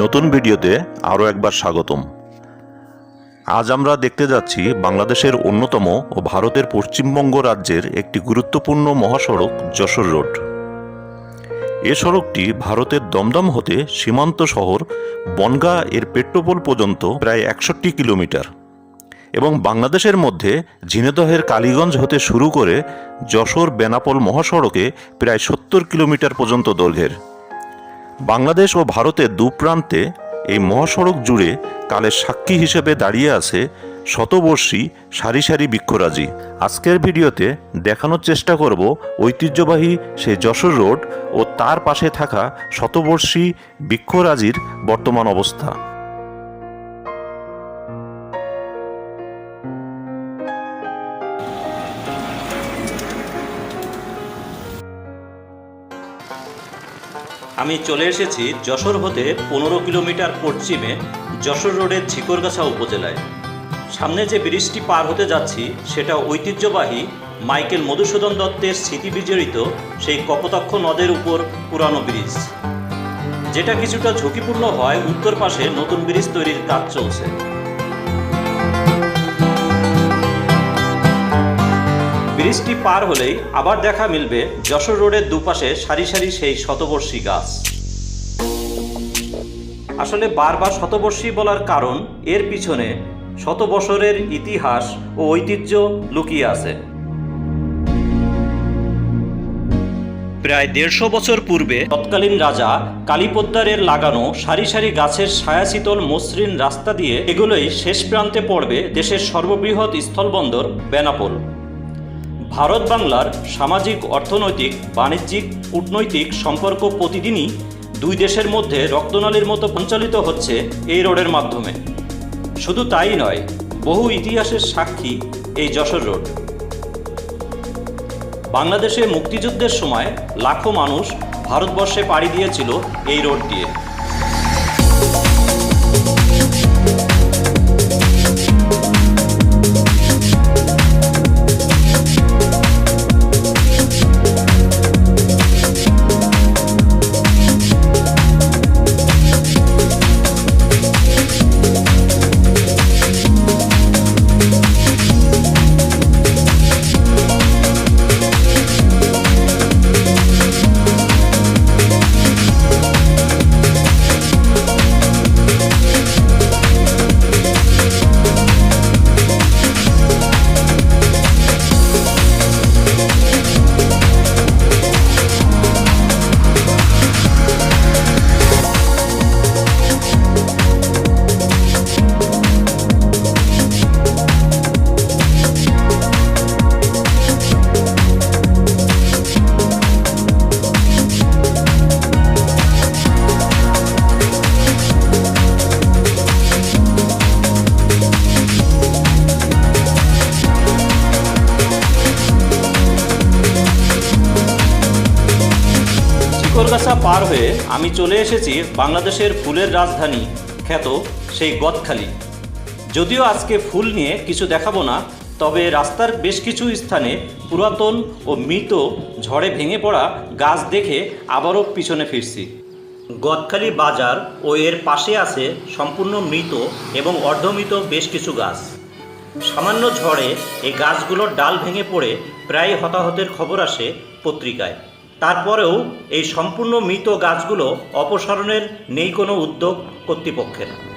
নতুন ভিডিওতে আরও একবার স্বাগতম। আজ আমরা দেখতে যাচ্ছি বাংলাদেশের অন্যতম ও ভারতের পশ্চিমবঙ্গ রাজ্যের একটি গুরুত্বপূর্ণ মহাসড়ক যশোর রোড। এ সড়কটি ভারতের দমদম হতে সীমান্ত শহর বনগাঁ এর পেট্রোপোল পর্যন্ত প্রায় একষট্টি কিলোমিটার এবং বাংলাদেশের মধ্যে ঝিনেদহের কালীগঞ্জ হতে শুরু করে যশোর বেনাপোল মহাসড়কে প্রায় সত্তর কিলোমিটার পর্যন্ত দৈর্ঘ্যের। বাংলাদেশ ও ভারতের দু প্রান্তে এই মহাসড়ক জুড়ে কালের সাক্ষী হিসেবে দাঁড়িয়ে আছে শতবর্ষী সারি সারি বৃক্ষরাজি। আজকের ভিডিওতে দেখানোর চেষ্টা করব ঐতিহ্যবাহী সে যশোর রোড ও তার পাশে থাকা শতবর্ষী বৃক্ষরাজির বর্তমান অবস্থা। আমি চলে এসেছি যশোর হতে পনেরো কিলোমিটার পশ্চিমে যশোর রোডের ঝিকরগাছা উপজেলায়। সামনে যে ব্রিজটি পার হতে যাচ্ছি, সেটা ঐতিহ্যবাহী মাইকেল মধুসূদন দত্তের স্মৃতি বিজড়িত সেই কপোতাক্ষ নদের উপর পুরানো ব্রিজ। যেটা কিছুটা ঝুঁকিপূর্ণ হয় উত্তর পাশে নতুন ব্রিজ তৈরির কাজ চলছে। ব্রিজটি পার হলেই আবার দেখা মিলবে যশোর রোডের দুপাশে সারি সারি সেই শতবর্ষী গাছ। আসলে বারবার শতবর্ষী বলার কারণ এর পিছনে শত বছরের ইতিহাস ও ঐতিহ্য লুকিয়ে আছে। প্রায় দেড়শো বছর পূর্বে তৎকালীন রাজা কালীপদ্মারের লাগানো সারি সারি গাছের ছায়াশীতল মসৃণ রাস্তা দিয়ে এগুলোই শেষ প্রান্তে পড়বে দেশের সর্ববৃহৎ স্থলবন্দর বেনাপোল। ভারত বাংলার সামাজিক, অর্থনৈতিক, বাণিজ্যিক, কূটনৈতিক সম্পর্ক প্রতিদিনই দুই দেশের মধ্যে রক্তনালীর মতো সঞ্চালিত হচ্ছে এই রোডের মাধ্যমে। শুধু তাই নয়, বহু ইতিহাসের সাক্ষী এই যশোর রোড। বাংলাদেশে মুক্তিযুদ্ধের সময় লাখো মানুষ ভারতবর্ষে পাড়ি দিয়েছিল এই রোড দিয়ে। চিকরগাছা পার হয়ে আমি চলে এসেছি বাংলাদেশের ফুলের রাজধানী, খ্যাত সেই গদখালি। যদিও আজকে ফুল নিয়ে কিছু দেখাবো না, তবে রাস্তার বেশ কিছু স্থানে পুরাতন ও মৃত ঝড়ে ভেঙে পড়া গাছ দেখে আবারও পিছনে ফিরছি। গদখালি বাজার ও এর পাশে আছে সম্পূর্ণ মৃত এবং অর্ধমৃত বেশ কিছু গাছ। সামান্য ঝড়ে এই গাছগুলোর ডাল ভেঙে পড়ে প্রায় হতাহতের খবর আসে পত্রিকায়। তারপরেও এই সম্পূর্ণ মৃত গাছগুলো অপসারণের নেই কোনো উদ্যোগ কর্তৃপক্ষের।